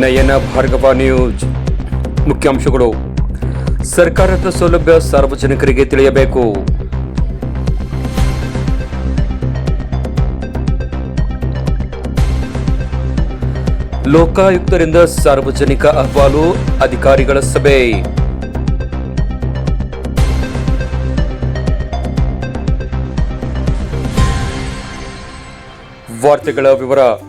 ನಯನ Bhargava news. ಮುಖ್ಯಾಂಶಗಳು. ಸರ್ಕಾರದ ಸೌಲಭ್ಯ ಸಾರ್ವಜನಿಕರಿಗೆ ತಿಳಿಯಬೇಕು. ಲೋಕಾಯುಕ್ತರಿಂದ ಸಾರ್ವಜನಿಕ ಅಹವಾಲು ಅಧಿಕಾರಿಗಳ ಸಭೆ. ವಾರ್ತೆಗಳ ವಿವರ.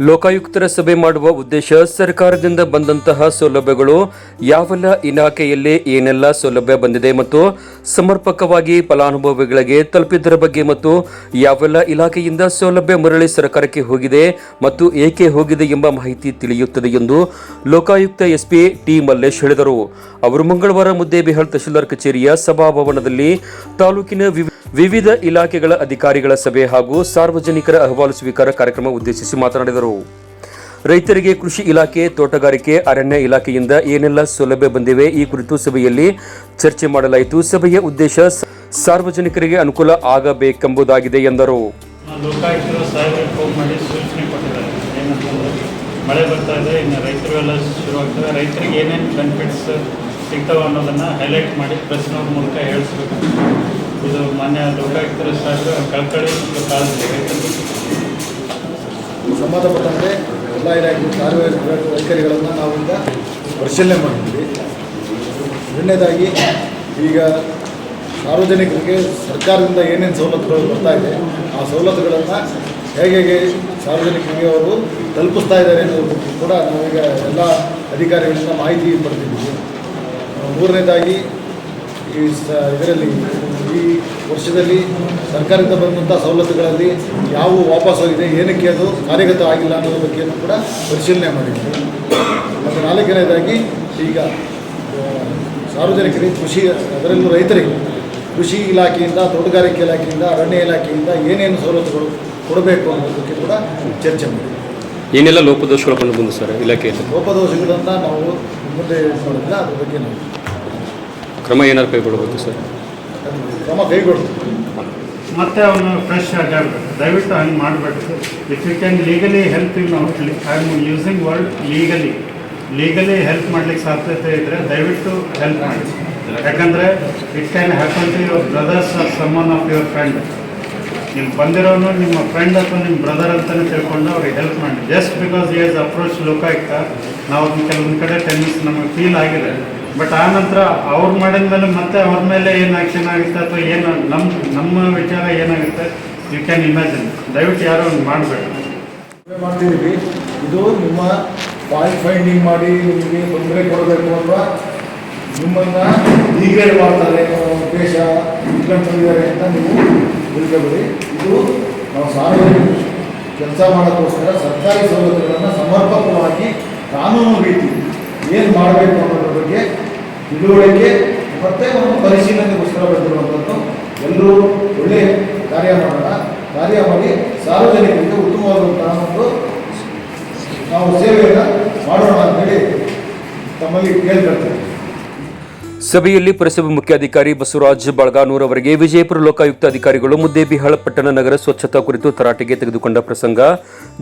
ಲೋಕಾಯುಕ್ತರ ಸಭೆ ಮಾಡುವ ಉದ್ದೇಶ ಸರ್ಕಾರದಿಂದ ಬಂದಂತಹ ಸೌಲಭ್ಯಗಳು ಯಾವೆಲ್ಲ ಇಲಾಖೆಯಲ್ಲಿ ಏನೆಲ್ಲ ಸೌಲಭ್ಯ ಬಂದಿದೆ ಮತ್ತು ಸಮರ್ಪಕವಾಗಿ ಫಲಾನುಭವಿಗಳಿಗೆ ತಲುಪಿದ್ದರ ಬಗ್ಗೆ ಮತ್ತು ಯಾವೆಲ್ಲ ಇಲಾಖೆಯಿಂದ ಸೌಲಭ್ಯ ಮರಳಿ ಸರ್ಕಾರಕ್ಕೆ ಹೋಗಿದೆ ಮತ್ತು ಏಕೆ ಹೋಗಿದೆ ಎಂಬ ಮಾಹಿತಿ ತಿಳಿಯುತ್ತದೆ ಎಂದು ಲೋಕಾಯುಕ್ತ ಎಸ್ಪಿ ಟಿ ಮಲ್ಲೇಶ್ ಹೇಳಿದರು. ಅವರು ಮಂಗಳವಾರ ಮುದ್ದೇಬಿಹಾಳ್ ತಹಶೀಲ್ದಾರ್ ಕಚೇರಿಯ ಸಭಾಭವನದಲ್ಲಿ ತಾಲೂಕಿನ ವಿವಿ- ವಿವಿಧ ಇಲಾಖೆಗಳ ಅಧಿಕಾರಿಗಳ ಸಭೆ ಹಾಗೂ ಸಾರ್ವಜನಿಕರ ಅಹವಾಲು ಸ್ವೀಕಾರ ಕಾರ್ಯಕ್ರಮ ಉದ್ದೇಶಿಸಿ ಮಾತನಾಡಿದರು. ರೈತರಿಗೆ ಕೃಷಿ ಇಲಾಖೆ ತೋಟಗಾರಿಕೆ ಅರಣ್ಯ ಇಲಾಖೆಯಿಂದ ಏನೆಲ್ಲ ಸೌಲಭ್ಯ ಬಂದಿವೆ ಈ ಕುರಿತು ಸಭೆಯಲ್ಲಿ ಚರ್ಚೆ ಮಾಡಲಾಯಿತು. ಸಭೆಯ ಉದ್ದೇಶ ಸಾರ್ವಜನಿಕರಿಗೆ ಅನುಕೂಲ ಆಗಬೇಕೆಂಬುದಾಗಿದೆ ಎಂದರು. ಮಳೆ ಬರ್ತಾ ಇದೆ, ಇನ್ನು ರೈತರು ಎಲ್ಲ ಶುರುವಾಗ್ತದೆ ರೈತರಿಗೆ ಏನೇನು ಬೆನಿಫಿಟ್ಸ್ ಸಿಗ್ತಾವೆ ಅನ್ನೋದನ್ನು ಹೈಲೈಟ್ ಮಾಡಿ ಪ್ರೆಸ್ನವ್ರ ಮೂಲಕ ಹೇಳಿಸ್ಬೇಕು. ಇದು ಮಾನ್ಯ ಲೋಕಾಯುಕ್ತರ ಶಾಸಕ ಕಳ್ಕಳಿ ಸಂಬಂಧಪಟ್ಟಂತೆ ಎಲ್ಲ ಇಲಾಖೆ ಕಾರ್ಯ ಅಧಿಕಾರಿಗಳನ್ನು ನಾವೀಗ ಪರಿಶೀಲನೆ ಮಾಡಿದ್ವಿ ಎರಡನೇದಾಗಿ ಈಗ ಸಾರ್ವಜನಿಕರಿಗೆ ಸರ್ಕಾರದಿಂದ ಏನೇನು ಸವಲತ್ತುಗಳು ಬರ್ತಾ ಇದೆ, ಆ ಸವಲತ್ತುಗಳನ್ನು ಹೇಗೆ ಹೇಗೆ ಸಾರ್ವಜನಿಕರಿಗೆ ಅವರು ತಲುಪಿಸ್ತಾ ಇದ್ದಾರೆ ಅನ್ನೋದು ಕೂಡ ನಾವೀಗ ಎಲ್ಲ ಅಧಿಕಾರಿಗಳಿಂದ ಮಾಹಿತಿ ಪಡೆದಿದ್ದೀವಿ. ಮೂರನೇದಾಗಿ ಈ ಸ ಇದರಲ್ಲಿ ಈ ವರ್ಷದಲ್ಲಿ ಸರ್ಕಾರದಿಂದ ಬಂದಂಥ ಸವಲತ್ತುಗಳಲ್ಲಿ ಯಾವ ವಾಪಸ್ ಹೋಗಿದೆ ಏನಕ್ಕೆ ಅದು ಕಾರ್ಯಗತ ಆಗಿಲ್ಲ ಅನ್ನೋದ್ರ ಬಗ್ಗೆಯೂ ಕೂಡ ಪರಿಶೀಲನೆ ಮಾಡಿದ್ವಿ. ಮತ್ತು ನಾಲ್ಕನೇದಾಗಿ ಈಗ ಸಾರ್ವಜನಿಕರಿಗೆ ಕೃಷಿ ಅದರಲ್ಲೂ ರೈತರಿಗೆ ಕೃಷಿ ಇಲಾಖೆಯಿಂದ ತೋಟಗಾರಿಕೆ ಇಲಾಖೆಯಿಂದ ಅರಣ್ಯ ಇಲಾಖೆಯಿಂದ ಏನೇನು ಸವಲತ್ತುಗಳು ಕೊಡಬೇಕು ಅನ್ನೋದ್ರ ಬಗ್ಗೆ ಕೂಡ ಚರ್ಚೆ ಮಾಡಿದೆ ಏನೆಲ್ಲ ಲೋಪದೋಷಗಳು ಕಂಡು ಬಂದು ಸರ್ ಇಲಾಖೆಯಲ್ಲಿ? ಲೋಪದೋಷಗಳನ್ನು ನಾವು ಮುಂದೆ ನೋಡಿದ್ರೆ ಅದ್ರ ಬಗ್ಗೆ ನಾವು ಕ್ರಮ ಏನಾದ್ರು ಕೈಗೊಳ್ಬೋದು ಸರ್? ಕ್ರಮ ಕೈಗೊಳ್ತೀವಿ ಮತ್ತೆ ಅವನು ಫ್ರೆಶ್ ಆಗಬೇಕು. ದಯವಿಟ್ಟು ಹಂಗೆ ಮಾಡಬೇಕು if you can legally help in ನಾವು I am using word legally legally help ಮಾಡ್ಲಿಕ್ಕೆ ಸಾಧ್ಯತೆ ಇದ್ದರೆ ದಯವಿಟ್ಟು ಹೆಲ್ಪ್ ಮಾಡಿ. ಯಾಕಂದರೆ it can happen to your brothers or someone of your friend ನೀವು ಬಂದಿರೋನು ನಿಮ್ಮ ಫ್ರೆಂಡ್ ಅಥವಾ ನಿಮ್ಮ ಬ್ರದರ್ ಅಂತಲೇ ತಿಳ್ಕೊಂಡು ಅವ್ರಿಗೆ ಹೆಲ್ಪ್ ಮಾಡಿ. Just because is approach Lokayukta ನಾವು ಕೆಲವೊಂದು ಕಡೆ ಟೆನ್ನಿಸ್ ನಮಗೆ ಫೀಲ್ ಆಗಿದೆ. ಬಟ್ ಆ ನಂತರ ಅವ್ರು ಮಾಡಿದ ಮೇಲೆ ಮತ್ತೆ ಅವ್ರ ಮೇಲೆ ಏನು ಆ್ಯಕ್ಷನ್ ಆಗುತ್ತೆ ಅಥವಾ ಏನು ನಮ್ಮ ನಮ್ಮ ವಿಚಾರ ಏನಾಗುತ್ತೆ? ಯು ಕ್ಯಾನ್ ಇಮ್ಯಾಜಿನ್ ದಯವಿಟ್ಟು ಯಾರೋ ಒಂದು ಮಾಡಬೇಡ. ಮಾಡ್ತಿದ್ದೀವಿ. ಇದು ನಿಮ್ಮ ಫಾಲ್ಟ್ ಫೈಂಡಿಂಗ್ ಮಾಡಿ ನಿಮಗೆ ತೊಂದರೆ ಕೊಡಬೇಕು ಅಥವಾ ನಿಮ್ಮನ್ನು ಹೀಗೆ ಮಾಡ್ತಾರೆ ಅನ್ನೋ ಉದ್ದೇಶ ಇಟ್ಕೊಂಡು ಬಂದಿದ್ದಾರೆ ಅಂತ ನೀವು ತಿಳ್ಕೊಬೇಡಿ ಇದು ನಾವು ಸಾರ್ವಜನಿಕ ಕೆಲಸ ಮಾಡೋಕ್ಕೋಸ್ಕರ ಸರ್ಕಾರಿ ಸವಲತ್ತುಗಳನ್ನು ಸಮರ್ಪಕವಾಗಿ ಕಾನೂನು ರೀತಿ ಏನು ಮಾಡಬೇಕು ಅನ್ನೋದ್ರ ಬಗ್ಗೆ ತಿಳುವಳಿಕೆ, ಮತ್ತೆ ಒಂದು ಪರಿಶೀಲನೆಗೋಸ್ಕರ ಬಂದಿರುವಂಥದ್ದು. ಎಲ್ಲರೂ ಒಳ್ಳೆಯ ಕಾರ್ಯ ಮಾಡೋಣ ಕಾರ್ಯ ಮಾಡಿ ಸಾರ್ವಜನಿಕರಿಗೆ ಉತ್ತಮವಾದಂತಹ ಒಂದು ನಾವು ಸೇವೆಯನ್ನು ಮಾಡೋಣ ಅಂತೇಳಿ ತಮ್ಮಲ್ಲಿ ಕೇಳ್ಕೊಳ್ತೇವೆ ಸಭೆಯಲ್ಲಿ ಪುರಸಭೆ ಮುಖ್ಯಾಧಿಕಾರಿ ಬಸವರಾಜ್ ಬಳಗಾನೂರ್ ಅವರಿಗೆ ವಿಜಯಪುರ ಲೋಕಾಯುಕ್ತ ಅಧಿಕಾರಿಗಳು ಮುದ್ದೇಬಿಹಾಳ ಪಟ್ಟಣ ನಗರ ಸ್ವಚ್ಛತಾ ಕುರಿತು ತರಾಟೆಗೆ ತೆಗೆದುಕೊಂಡ ಪ್ರಸಂಗ.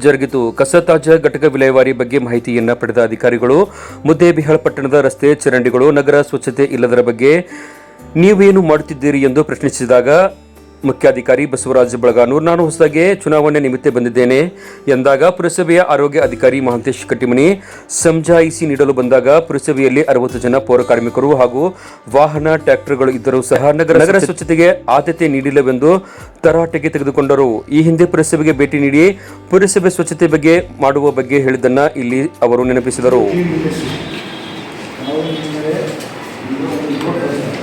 ಜರುಗಿತು ಕಸ ತಾಜಾ ಘಟಕ ವಿಲೇವಾರಿ ಬಗ್ಗೆ ಮಾಹಿತಿಯನ್ನ ಪಡೆದ ಅಧಿಕಾರಿಗಳು ಮುದ್ದೇಬಿಹಾಳ ಪಟ್ಟಣದ ರಸ್ತೆ ಚರಂಡಿಗಳು, ನಗರ ಸ್ವಚ್ಛತೆ ಇಲ್ಲದರ ಬಗ್ಗೆ ನೀವೇನು ಮಾಡುತ್ತಿದ್ದೀರಿ ಎಂದು ಪ್ರಶ್ನಿಸಿದಾಗ ಮುಖ್ಯಾಧಿಕಾರಿ ಬಸವರಾಜ್ ಬಳಗಾನೂರ್. ನಾನು ಹೊಸದಾಗಿ ಚುನಾವಣೆ ನಿಮಿತ್ತ ಬಂದಿದ್ದೇನೆ. ಎಂದಾಗ ಪುರಸಭೆಯ ಆರೋಗ್ಯ ಅಧಿಕಾರಿ ಮಹಾಂತೇಶ್ ಕಟ್ಟಿಮನಿ ಸಮಜಾಯಿಸಿ ನೀಡಲು ಬಂದಾಗ ಪುರಸಭೆಯಲ್ಲಿ ಅರವತ್ತು ಜನ ಪೌರ ಕಾರ್ಮಿಕರು ಹಾಗೂ ವಾಹನ ಟ್ರ್ಯಾಕ್ಟರ್ಗಳು ಇದ್ದರೂ ಸಹ ನಗರ ನಗರ ಸ್ವಚ್ಛತೆಗೆ ಆದ್ಯತೆ ನೀಡಿಲ್ಲವೆಂದು ತರಾಟೆಗೆ ತೆಗೆದುಕೊಂಡರು. ಈ ಹಿಂದೆ ಪುರಸಭೆಗೆ ಭೇಟಿ ನೀಡಿ ಪುರಸಭೆ ಸ್ವಚ್ಛತೆ ಬಗ್ಗೆ ಮಾಡುವ ಬಗ್ಗೆ ಹೇಳಿದ್ದನ್ನ ಇಲ್ಲಿ ಅವರು ನೆನಪಿಸಿದರು ನಾವು ನಿಮಗೆ ರಿಪೋರ್ಟ್ ಕಳಿಸ್ತಾರೆ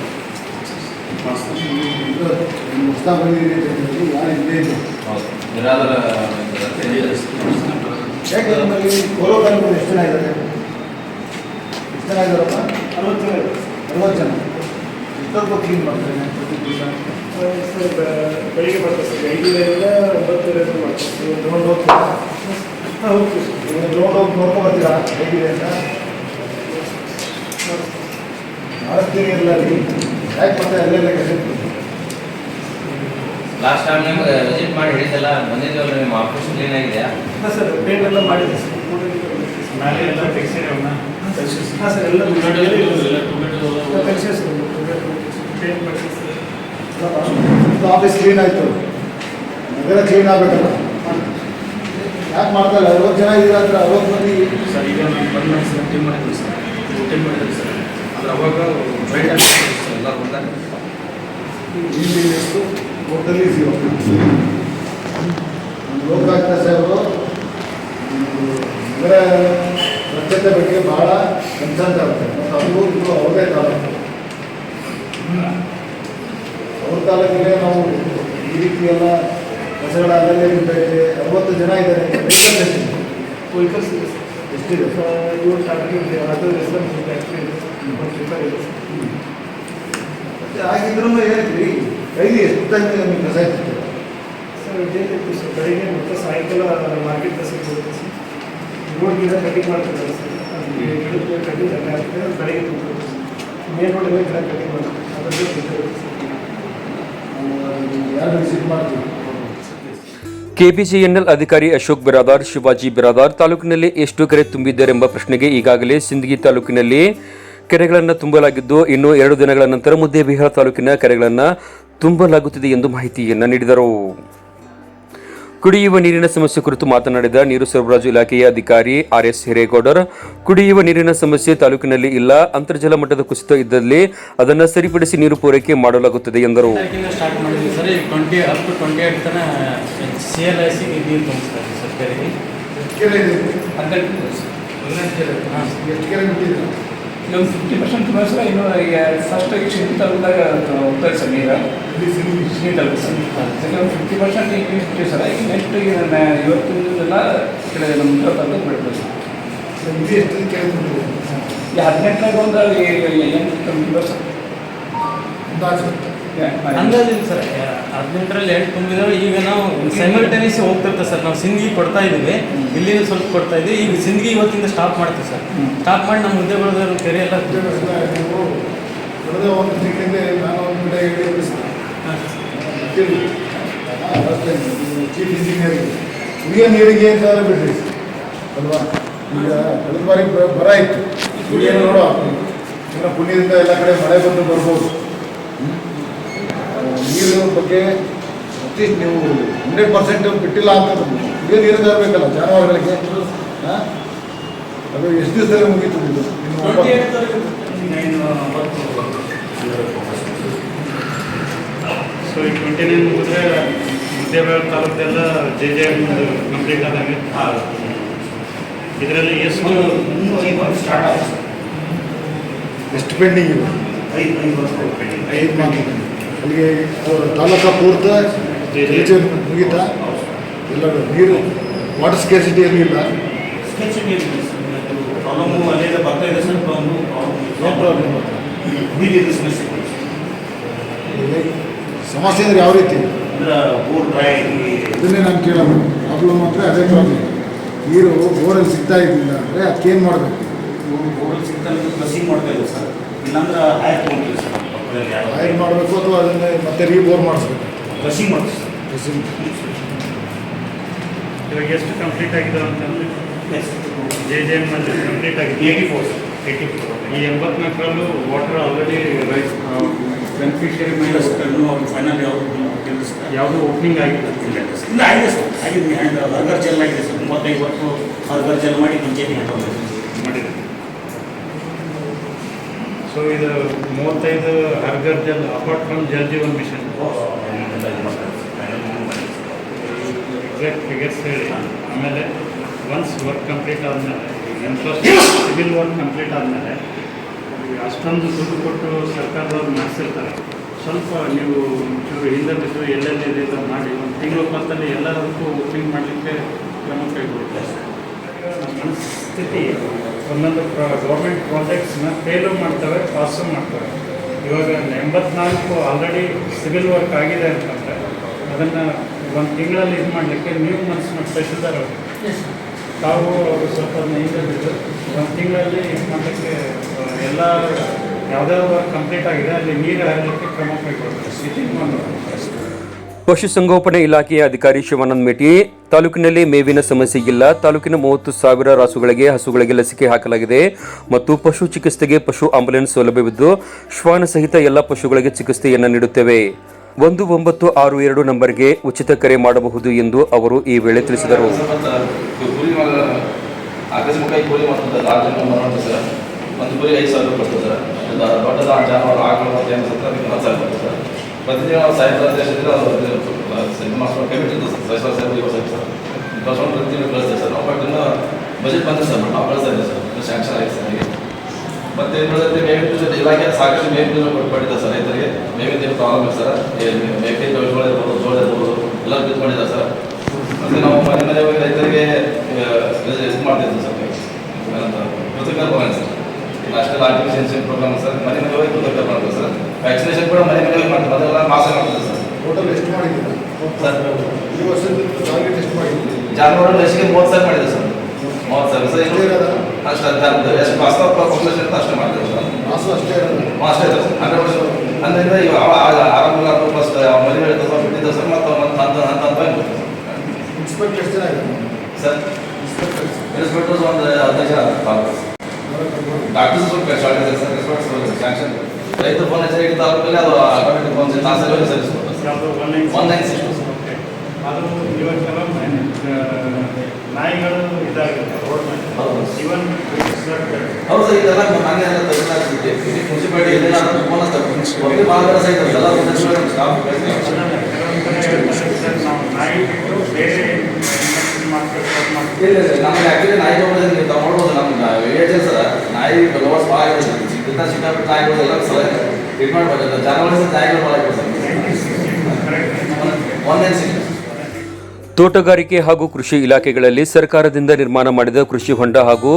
ಹೊಸ ಬಂದಿದೆ ಯಾರು ಎಷ್ಟು ಜನ ಇದ್ದಾರೆ ಎಷ್ಟು ಜನ ಜನ ಅರವತ್ತು ಜನ ಕ್ಲೀನ್ ಮಾಡ್ತಾರೆ ಪ್ರತಿ ದಿವಸ ಬೆಳಿಗ್ಗೆ ಬರ್ತದೆ ಸರ್ ಐದರಿಂದ ಒಂಬತ್ತುವರೆವರೆಗೂ ಮಾಡ್ತೀವಿ ಗ್ರೌಂಡ್ ಹೋಗ್ತೀರಾ ಹೋಗ್ತೀವಿ ಹೋಗಿ ಬರ್ತೀರಾ ಅಂತ ಯಾಕೆ ಮತ್ತೆ ಅಲ್ಲೆಲ್ಲ ಕೆಲಸ ಲಾಸ್ಟ್ ಟೈಮ್ ನಿಮ್ಗೆ ವಿಸಿಟ್ ಮಾಡಿ ಹೇಳಿದ್ದೆಲ್ಲ ಬಂದಿದ್ದೀವಲ್ಲ ನಿಮ್ಮ ಆಫೀಸ್ ಕ್ಲೀನ್ ಆಗಿದೆಯಾ ಹಾಂ ಸರ್ ಪೇಂಟ್ ಎಲ್ಲ ಮಾಡಿದ್ದೆ ಸರ್. ಮೇಲೆ ಎಲ್ಲ ಅವನ್ನ ಹಾಂ ಸರ್. ಎಲ್ಲ ತೆಗ್ಸಿ ಸರ್. ಪೇಂಟ್ ಮಾಡಿಸಿ ಆಫೀಸ್ ಕ್ಲೀನ್ ಆಯಿತು. ನಗರ ಕ್ಲೀನ್ ಆಗಬೇಕಲ್ಲ. ಯಾಕೆ ಮಾಡ್ತಾ ಇಲ್ಲ? ಅರವತ್ತು ಜನ ಇದ್ರೆ ಹತ್ರ ಅರವತ್ತು ಮಂದಿ? ಸರ್ ಈಗ ನಾನು ಬಂದು ಮಾಡಿ ಸರ್ ಟೀಮ್ ಮಾಡಿದ್ವಿ ಸರ್. ಟೀಮ್ ಮಾಡಿದ್ವಿ ಸರ್. ಅಂದ್ರೆ ಅವಾಗ ಸರ್ ಎಲ್ಲ ಬಂದಾಗ ಇಲ್ಲಿ ಎಷ್ಟು ಜೀವ ಲೋಕಾಯುಕ್ತ ಸಾಹೇಬರು ನಗರ ಸ್ವಚ್ಛತೆ ಬಗ್ಗೆ ಭಾಳ ಕನ್ಸರ್ನ್ ಆಗುತ್ತೆ ಮತ್ತು ಅವರು ಅವ್ರದೇ ತಾಲೂಕು ಅವ್ರ ತಾಲೂಕಿಗೆ ನಾವು ಈ ರೀತಿ ಎಲ್ಲ ಕಸಗಳ ಅಲ್ಲಲ್ಲೇ ಇದೆ ಅರವತ್ತು ಜನ ಇದ್ದಾರೆ ವೆಹಿಕಲ್ಸ್ ಎಷ್ಟಿದೆ? ಸರ್ ಇವರು ಇದೆ ಅದು ಫ್ಯಾಕ್ಟ್ರಿ ಇದೆ ಒಂದು ರಿಪೇರ್ ಇದೆ ಸರ್ ಮತ್ತೆ ಆಗಿದ್ರು ಹೇಳ್ತೀವಿ. ಕೈಲಿ ಎಷ್ಟು ಟೈಮ್ ನಿಮಗೆ ಕಸ ಇರ್ತೀವಿ ಸರ್ ಇತ್ತು ಸರ್ ಬೆಳಿಗ್ಗೆ ಮತ್ತು ಸಾಯಂಕಾಲ ಮಾರ್ಕೆಟ್ ಬಸ್ಸಿಗೆ ಹೋಗುತ್ತೆ ಸರ್. ರೋಡ್ ಗಿಡ ಕಟಿಂಗ್ ಮಾಡ್ತಿದ್ದಾರೆ ಸರ್. ಗಿಡಕ್ಕೆ ಕಟಿಂಗ್ ಅಲ್ಲೇ ಆಗ್ತದೆ ಬೆಳಿಗ್ಗೆ ಬೆಳಗ್ಗೆ ಮೇನ್ ರೋಡ್ ರೋಡಲ್ಲಿ ಗಿಡ ಕಟಿಂಗ್ ಮಾಡ್ತಾರೆ. ಅದರಲ್ಲಿ ತುಂಬಿರುತ್ತೆ ಯಾರು ವಿಸಿಟ್ ಮಾಡ್ತೀವಿ ಕೆಪಿಸಿಎನ್ಎಲ್ ಅಧಿಕಾರಿ ಅಶೋಕ್ ಬಿರಾದಾರ್ ಶಿವಾಜಿ ಬಿರಾದಾರ್ ತಾಲೂಕಿನಲ್ಲಿ ಎಷ್ಟು ಕೆರೆ ತುಂಬಿದ್ದಾರೆಂಬ ಪ್ರಶ್ನೆಗೆ ಈಗಾಗಲೇ ಸಿಂದಗಿ ತಾಲೂಕಿನಲ್ಲಿ ಕೆರೆಗಳನ್ನು ತುಂಬಲಾಗಿದ್ದು ಇನ್ನು ಎರಡು ದಿನಗಳ ನಂತರ ಮುದ್ದೇಬಿಹಾಳ ತಾಲೂಕಿನ ಕೆರೆಗಳನ್ನು ತುಂಬಲಾಗುತ್ತಿದೆ ಎಂದು ಮಾಹಿತಿಯನ್ನು ನೀಡಿದರು. ಕುಡಿಯುವ ನೀರಿನ ಸಮಸ್ಯೆ ಕುರಿತು ಮಾತನಾಡಿದ ನೀರು ಸರಬರಾಜು ಇಲಾಖೆಯ ಅಧಿಕಾರಿ ಆರ್ ಎಸ್ ಹಿರೇಗೌಡರ್ ಕುಡಿಯುವ ನೀರಿನ ಸಮಸ್ಯೆ ತಾಲೂಕಿನಲ್ಲಿ ಇಲ್ಲ ಅಂತರ್ಜಲ ಮಟ್ಟದ ಕುಸಿತ ಇದ್ದಲ್ಲಿ ಅದನ್ನು ಸರಿಪಡಿಸಿ ನೀರು ಪೂರೈಕೆ ಮಾಡಲಾಗುತ್ತದೆ ಎಂದರು. ಸರ್ ಈಗ twenty up to twenty eight ತನಕ ಸಿ ಎಲ್ ಐ ಸಿ ನೀರು ತುಂಬಿಸ್ತಾ ಇದ್ದೀವಿ ಸರ್ ಕೆರೆಗೆ ಎಷ್ಟು ಇದೆ ಹದಿನೆಂಟು ಹಾಂ ಎಷ್ಟು ಕೆರೆ ಬಿಟ್ಟಿದ್ದೀರಾ ಒಂದು ಫಿಫ್ಟಿ ಪರ್ಸೆಂಟ್ ಸರ್ ಇನ್ನು ಈಗ ಫಸ್ಟ್ ಶಿಂದಿ ತಲುಪಿದಾಗ ಉತ್ತರಿಸಿ ಒಂದು ಫಿಫ್ಟಿ ಪರ್ಸೆಂಟ್ ಈಗ ಬಿಟ್ಟಿವಿ ಸರ್ ಈಗ ನೆಕ್ಸ್ಟ್ ಈಗ ನಾನು ಇವತ್ತಿಂದೆಲ್ಲ ಕಡೆ ನಮ್ಮ ಎಷ್ಟು ಕೆರೆ ತುಂಬಿದೆ ಈ ಹದಿನೆಂಟರಾಗ ಒಂದು ಈಗ ಎಂಟು ಟ್ವೆಂಟಿ ಪರ್ಸೆಂಟ್ ಅಂದಾಜಿಲ್ಲ ಸರ್. ಹದಿನೆಂಟರಲ್ಲಿ ಎಂಟು ತುಂಬಿದಾವೆ. ಈಗ ನಾವು ಸೈಮಲ್ಟೇನಿಯಸ್ ಹೋಗ್ತಿರ್ತೇವೆ ಸರ್. ನಾವು ಸಿಂದಗಿ ಕೊಡ್ತಾ ಇದ್ದೀವಿ. ಇಲ್ಲಿನ ಸ್ವಲ್ಪ ಕೊಡ್ತಾ ಇದ್ದೀವಿ. ಈಗ ಸಿಂದಗಿ ಇವತ್ತಿಂದ ಸ್ಟಾಪ್ ಮಾಡ್ತೀವಿ ಸರ್. ಸ್ಟಾಪ್ ಮಾಡಿ ನಮ್ಮ ಉದ್ಯೋಗಗಳ ಕೆರೆ ಎಲ್ಲ ಕಳೆದ ಒಂದು ತಿಂಗಳಿಂದ ನಾನು ಒಂದು ಕಡೆ ಚೀಫ್ ಇಂಜಿನಿಯರಿಂಗ್ ಕುಡಿಯೋ ನೀರಿಗೆ ಅಂತ ಬಿಡ್ರಿ ಅಲ್ವಾ? ಈಗ ಕಳೆದ ಬಾರಿ ಬರ ಇತ್ತು. ಕುಡಿಯೋ ನೋಡೋ ಪುಣ್ಯದಿಂದ ಎಲ್ಲ ಕಡೆ ಮಳೆ ಬಂದು ಬರ್ಬೋದು. ನೀರಿನ ಬಗ್ಗೆ ಅಟ್ಲೀಸ್ಟ್ ನೀವು ಹಂಡ್ರೆಡ್ ಪರ್ಸೆಂಟ್ ಬಿಟ್ಟಿಲ್ಲ ಅಂತ ಇದೇ ನೀರು ತರಬೇಕಲ್ಲ ಜಾನುವಾರುಗಳಿಗೆ. ಅದು ಎಷ್ಟು ದಿವಸದಲ್ಲಿ ಮುಗೀತು ಇದು? ಸೊ ಈ ಟ್ವೆಂಟಿ ನೈನ್ ಮುಗಿದ್ರೆ ಮುದ್ದೇಬೇಳ ತಾಲೂಕದೆಲ್ಲ ಜೆ ಜೆ ಎಂ ಕಂಪ್ಲೀಟ್ ಆದಂಗೆ ಇದರಲ್ಲಿ ಎಷ್ಟು ಎಷ್ಟು ಪೆಂಡಿಂಗ್ ಐದು ಐದು ಮಾತ್ರ ಅಲ್ಲಿಗೆ ತಾಲೂಕು ತಾಲೂಕಾ ಪೂರ್ತ ರೀಜನ್ ಮುಗೀತಾ. ಎಲ್ಲ ನೀರು ವಾಟರ್ ಸ್ಕೇಸಿಟಿ ಒಂದು ನೋ ಪ್ರಾಬ್ಲಮ್ ಸಮಸ್ಯೆ ಅಂದರೆ ಯಾವ ರೀತಿ? ಅದನ್ನೇ ನಾನು ಕೇಳೋದು. ಪ್ರಾಬ್ಲಮ್ ಅಂದರೆ ಅದೇ ಪ್ರಾಬ್ಲಮ್ ನೀರು ಬೋರಲ್ಲಿ ಸಿಗ್ತಾ ಇದ್ದಿಲ್ಲ ಅಂದರೆ ಅದಕ್ಕೇನು ಮಾಡಬೇಕು? ಬೋರಲ್ಲಿ ಸಿಗ್ತಾ ಇಲ್ಲ ಮಾಡ್ತಾ ಸರ್. ಇಲ್ಲಾಂದ್ರೆ ಆಯ್ತು ಸರ್. ಆಯ್ಕೆ ಮಾಡಬೇಕು ಅಥವಾ ಅದನ್ನೇ ಮತ್ತೆ ರೀಬೋರ್ ಮಾಡಿಸ್ಬೇಕು? ಡ್ರೆಸ್ಸಿಂಗ್ ಮಾಡ್ತೀವಿ ಸರ್ ಇವಾಗ ಎಷ್ಟು ಕಂಪ್ಲೀಟ್ ಆಗಿದೆ ಅಂತಂದ್ರೆ ಜೆ ಜೆ ಎಂ ಅಲ್ಲಿ ಕಂಪ್ಲೀಟ್ ಆಗಿದೆ. ಏಯ್ಟಿ ಫೋರ್ ಏಯ್ಟಿ ಈ ಎಂಬತ್ನಾಲ್ಕರಲ್ಲೂ ವಾಟರ್ ಆಲ್ರೆಡಿ ಬೆನಿಫಿಷಿಯರಿ ಮೇಲೆ ಫೈನಲ್ ಯಾವುದು ಯಾವುದೂ ಓಪನಿಂಗ್ ಆಗಿಲ್ಲ ಇಲ್ಲ ಆಗಿದೆ ಸರ್. ಆಗಿದೆ ಹ್ಯಾಂಡ್ ಹರ್ಗರ್ ಜೆಲ್ ಆಗಿದೆ ಸರ್. ಮೂವತ್ತೈದು ವರ್ಷ ಹರ್ಗರ್ ಜೆಲ್ ಮಾಡಿ ಪಂಚಾಯತಿ ಹ್ಯಾಂಡ್ ಮಾಡಿದೆ ಸೊ ಇದು ಮೂವತ್ತೈದು ಹರ್ಗರ್ Jal apart from Jal Jeevan mission exact figures ಹೇಳಿ. ಆಮೇಲೆ ಒನ್ಸ್ ವರ್ಕ್ ಕಂಪ್ಲೀಟ್ ಆದಮೇಲೆ ಇನ್ಫ್ರಾಸ್ಟ್ರಕ್ಚರ್ ಸಿವಿಲ್ ವರ್ಕ್ ಕಂಪ್ಲೀಟ್ ಆದಮೇಲೆ, ಅಷ್ಟೊಂದು ದುಡ್ಡು ಕೊಟ್ಟು ಸರ್ಕಾರದವ್ರು ಮಾಡಿಸಿರ್ತಾರೆ. ಸ್ವಲ್ಪ ನೀವು ಚೂರು ಹಿಂದೆ ಎಲ್ಲೆಲ್ಲಿ ಅಂತ ಮಾಡಿ, ಒಂದು ತಿಂಗಳ ಹೊತ್ತಲ್ಲಿ ಎಲ್ಲದಕ್ಕೂ ಓಪನಿಂಗ್ ಮಾಡಲಿಕ್ಕೆ ಕ್ರಮ ಕೈಗೊಳ್ಳುತ್ತೆ. ನಮ್ಮ ಸ್ಥಿತಿ ಒಂದೊಂದು ಗೌರ್ಮೆಂಟ್ ಪ್ರಾಜೆಕ್ಟ್ಸ್ನ ಫೇಲು ಮಾಡ್ತವೆ ಪಾಸು ಮಾಡ್ತವೆ. ಇವಾಗ ಎಂಬತ್ನಾಲ್ಕು ಆಲ್ರೆಡಿ ಸಿವಿಲ್ ವರ್ಕ್ ಆಗಿದೆ ಅಂತಂದರೆ ಅದನ್ನು ಒಂದು ತಿಂಗಳಲ್ಲಿ ಇದು ಮಾಡಲಿಕ್ಕೆ ನೀವು ಮನಸ್ಸು ಮಾಡಿ ತಹಶೀಲ್ದಾರ್ ಅವರು. ತಾವು ಅವರು ಸ್ವಲ್ಪ ಬಿದ್ದು ಒಂದು ತಿಂಗಳಲ್ಲಿ ಇದು ಮಾಡಲಿಕ್ಕೆ ಎಲ್ಲ ಯಾವುದೇ ವರ್ಕ್ ಕಂಪ್ಲೀಟ್ ಆಗಿದೆ ಅಲ್ಲಿ ನೀರು ಹರಿಲಿಕ್ಕೆ ಕ್ರಮ ಕೈಗೊಳ್ತಾರೆ ಸಿಟಿ ಒಂದು ಪಶುಸಂಗೋಪನೆ ಇಲಾಖೆಯ ಅಧಿಕಾರಿ ಶಿವಾನಂದ್ ಮೇಟಿ, ತಾಲೂಕಿನಲ್ಲಿ ಮೇವಿನ ಸಮಸ್ಯೆ ಇಲ್ಲ, ತಾಲೂಕಿನ ಮೂವತ್ತು ಸಾವಿರ ರಾಸುಗಳಿಗೆ, ಹಸುಗಳಿಗೆ ಲಸಿಕೆ ಹಾಕಲಾಗಿದೆ ಮತ್ತು ಪಶು ಚಿಕಿತ್ಸೆಗೆ ಪಶು ಆಂಬುಲೆನ್ಸ್ ಸೌಲಭ್ಯವಿದ್ದು, ಶ್ವಾನ ಸಹಿತ ಎಲ್ಲ ಪಶುಗಳಿಗೆ ಚಿಕಿತ್ಸೆಯನ್ನು ನೀಡುತ್ತೇವೆ. ಒಂದು ಒಂಬತ್ತು ಆರು ಎರಡು ನಂಬರ್ಗೆ ಉಚಿತ ಕರೆ ಮಾಡಬಹುದು ಎಂದು ಅವರು ಈ ವೇಳೆ ತಿಳಿಸಿದರು. ಪ್ರತಿದಿನ ಸಾಯಂಕಾಲ ದೇಶದಲ್ಲಿ ಅದು ಇದು ಮಾಡ್ಕೊಂಡು ಕಮಿಟಿ ಇರ್ತದೆ ಸರ್ ಸಾವಿರ ಇವಾಗ ಸರ್ ಸರ್ ಕಳ್ಸ್ಕೊಂಡು ಕಳಿಸ್ತೇವೆ ಸರ್ ನಾವು ಇನ್ನೂ ಬಜೆಟ್ ಬಂದಿದೆ ಸರ್ ನಾವು ಕಳಿಸ್ತಾ ಸರ್ ಸ್ಯಾಂಕ್ಷನ್ ಆಗಿದೆ ಸರ್ ಮತ್ತು ಏನು ಇನ್ನೊಂದು ಮೇವಿನ ಜೊತೆ ಇಲಾಖೆ ಸಾಕಷ್ಟು ಸರ್ ರೈತರಿಗೆ ಮೇವಿನ ಪ್ರಾಬ್ಲಮ್ ಸರ್ ಮೇಕೆ ಜೋಳ ಎಲ್ಲ ಬಿತ್ಕೊಂಡಿದ್ದಾರೆ ಸರ್ ಮತ್ತು ನಾವು ಮನೆ ಮನೆ ಹೋಗಿ ರೈತರಿಗೆ ಮಾಡ್ತಿದ್ವಿ ಸರ್ ಕೃತಕ ಭವನ ಸರ್ ನ್ಯಾಷನಲ್ ಸರ್ ಮನೆ ಮನೆ ಸರ್ ವ್ಯಾಕ್ಸಿನೇಷನ್ ಕೂಡ ಮನೆ ಮನೆ ಹೋಗಿ ಮಾಡ್ತೀವಿ ಅದೆಲ್ಲ ಸರ್ ಟೋಟಲ್ ಎಷ್ಟು ಸರ್ ಈ ವರ್ಷದ ಟಾರ್ಗೆಟ್ ಎಷ್ಟು ಮಾಡಿದ್ದೀರಿ ಜಾನುವಾರು ಲಸಿಕೆ ಮೂವತ್ತು ಸಾವಿರ ಮಾಡಿದೆ ಸರ್ ಮೂವತ್ತು ಸಾವಿರ ಸರ್ ಎಷ್ಟು? ಅಷ್ಟು ಅಂತ ಎಷ್ಟು ವಾಸ್ತವ ಪರ್ಸೆಂಟ್ ಅಂತ ಅಷ್ಟೇ ಮಾಡ್ತೀವಿ ಸರ್ ಮಾಸು ಅಷ್ಟೇ ಇರೋದು ಅಷ್ಟೇ ಸರ್ ಹಂಡ್ರೆಡ್ ಪರ್ಸೆಂಟ್ ಅಂದ್ರೆ ಇವಾಗ ಆರಾಮಿಲ್ಲ ಪ್ಲಸ್ ಮದುವೆ ಹೇಳ್ತಾ ಸರ್ ಬಿಟ್ಟಿದ್ದ ಸರ್ ಮತ್ತು ಅಂತ ಅಂತ ಅಂತ ಅಂತ ಇನ್ಸ್ಪೆಕ್ಟರ್ ಎಷ್ಟು ಜನ ಸರ್ ಇನ್ಸ್ಪೆಕ್ಟರ್ಸ್ ಒಂದು ಹದಿನೈದು ಜನ ಡಾಕ್ಟರ್ಸ್ ಸ್ವಲ್ಪ ಶಾರ್ಟ್ ಇದೆ ಸರ್ ಇನ್ಸ್ಪೆಕ್ಟರ್ಸ್ ಸ್ಯಾಂಕ್ಷನ್ ರೈತ ಫೋನ್ ಹೆಚ್ಚಾಗಿ ತಾಲೂಕಲ್ಲಿ ಅದು ಆಟೋಮೆಟಿಕ್ ಫೋನ್ ತಾಸಲ್ಲಿ ಸರ್ ಅದು one nine one nine six ಅದು ಇವಾಗೆಲ್ಲ ನಾಯಿಗಳು ಇದಾಗುತ್ತೆ ರೋಡ್ ಮೇಲೆ. ಇವನ್ ಹೌದು ಸರ್ ಇದೆಲ್ಲ ಮನೆ ಎಲ್ಲ ಇಲ್ಲಿ ಮುನ್ಸಿಪಾಲಿಟಿ ಫೋನ್ ಹಚ್ತಾರೆ ಒಬ್ಬರು ಭಾಳ ಸಹಿತ ಎಲ್ಲ ನಾವು ನಾಯಿ ಬಿಟ್ಟು ಬೇರೆ ಇಲ್ಲ ಇಲ್ಲ ನಮ್ಗೆ ನಾಯಿ ತಗೊಂಡಿದ್ರೆ ನೀವು ತಗೊಳ್ಬೋದು ನಮ್ಮ ಏಜ್ ಸರ್ ನಾಯಿ ಲವರ್ಸ್ ಭಾಳ ಇದೆ ಸಿಕ್ಕಿದ್ದ ಸಿಕ್ಕಾಪಟ್ಟೆ ನಾಯಿಗಳು ಎಲ್ಲ ಸಲ ಇದು ಮಾಡ್ಬೇಕು ಜಾನುವಾರು ನಾಯಿಗಳು ಭಾಳ ಇದೆ ಸರ್ ಒನ್ ನೈನ್ ಸಿಕ್ಸ್ ತೋಟಗಾರಿಕೆ ಹಾಗೂ ಕೃಷಿ ಇಲಾಖೆಗಳಲ್ಲಿ ಸರ್ಕಾರದಿಂದ ನಿರ್ಮಾಣ ಮಾಡಿದ ಕೃಷಿ ಹೊಂಡ ಹಾಗೂ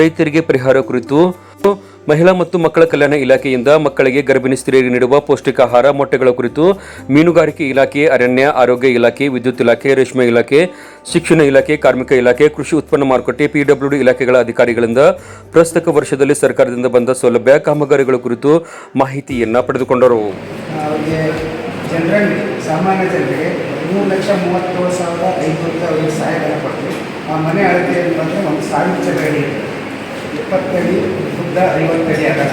ರೈತರಿಗೆ ಪರಿಹಾರ ಕುರಿತು ಮಹಿಳಾ ಮತ್ತು ಮಕ್ಕಳ ಕಲ್ಯಾಣ ಇಲಾಖೆಯಿಂದ ಮಕ್ಕಳಿಗೆ ಗರ್ಭಿಣಿ ಸ್ತ್ರೀಯರಿಗೆ ನೀಡುವ ಪೌಷ್ಟಿಕಾಹಾರ ಮೊಟ್ಟೆಗಳ ಕುರಿತು ಮೀನುಗಾರಿಕೆ ಇಲಾಖೆ ಅರಣ್ಯ ಆರೋಗ್ಯ ಇಲಾಖೆ ವಿದ್ಯುತ್ ಇಲಾಖೆ ರೇಷ್ಮೆ ಇಲಾಖೆ ಶಿಕ್ಷಣ ಇಲಾಖೆ ಕಾರ್ಮಿಕ ಇಲಾಖೆ ಕೃಷಿ ಉತ್ಪನ್ನ ಮಾರುಕಟ್ಟೆ ಪಿಡಬ್ಲ್ಯೂಡಿ ಇಲಾಖೆಗಳ ಅಧಿಕಾರಿಗಳಿಂದ ಪ್ರಸ್ತುತ ವರ್ಷದಲ್ಲಿ ಸರ್ಕಾರದಿಂದ ಬಂದ ಸೌಲಭ್ಯ ಕಾಮಗಾರಿಗಳ ಕುರಿತು ಮಾಹಿತಿಯನ್ನು ಪಡೆದುಕೊಂಡರು. ಸಾಮಾನ್ಯ ಜನರಿಗೆ ಮೂರು ಲಕ್ಷ ಮೂವತ್ತೇಳು ಸಾವಿರದ ಐದುನೂರ ಅವರಿಗೆ ಸಹಾಯಧನ ಕೊಟ್ಟು ಆ ಮನೆ ಅಳತೆ ಬಂದರೆ ಒಂದು ಸಾವಿರ ಚದರಡಿ ಇದೆ ಇಪ್ಪತ್ತಡಿ ಉದ್ದ ಐವತ್ತಡಿ ಅಗಲ